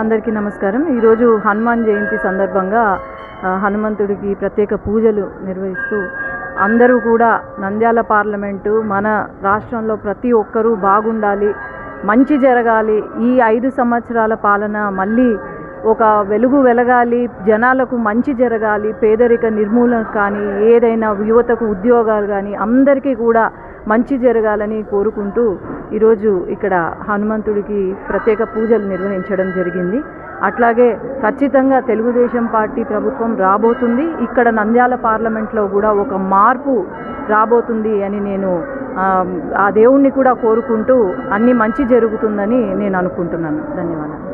అందరికీ నమస్కారం. ఈరోజు హనుమాన్ జయంతి సందర్భంగా హనుమంతుడికి ప్రత్యేక పూజలు నిర్వహిస్తూ అందరూ కూడా నంద్యాల పార్లమెంటు మన రాష్ట్రంలో ప్రతి ఒక్కరూ బాగుండాలి మంచి జరగాలి ఈ ఐదు సంవత్సరాల పాలన మళ్ళీ ఒక వెలుగు వెలగాలి జనాలకు మంచి జరగాలి పేదరిక నిర్మూలన కానీ ఏదైనా యువతకు ఉద్యోగాలు కానీ అందరికీ కూడా మంచి జరగాలని కోరుకుంటూ ఈరోజు ఇక్కడ హనుమంతుడికి ప్రత్యేక పూజలు నిర్వహించడం జరిగింది. అట్లాగే ఖచ్చితంగా తెలుగుదేశం పార్టీ ప్రభుత్వం రాబోతుంది. ఇక్కడ నంద్యాల పార్లమెంట్లో కూడా ఒక మార్పు రాబోతుంది అని నేను ఆ, దేవుణ్ణి కూడా కోరుకుంటూ అన్ని మంచి జరుగుతుందని నేను అనుకుంటున్నాను. ధన్యవాదాలు.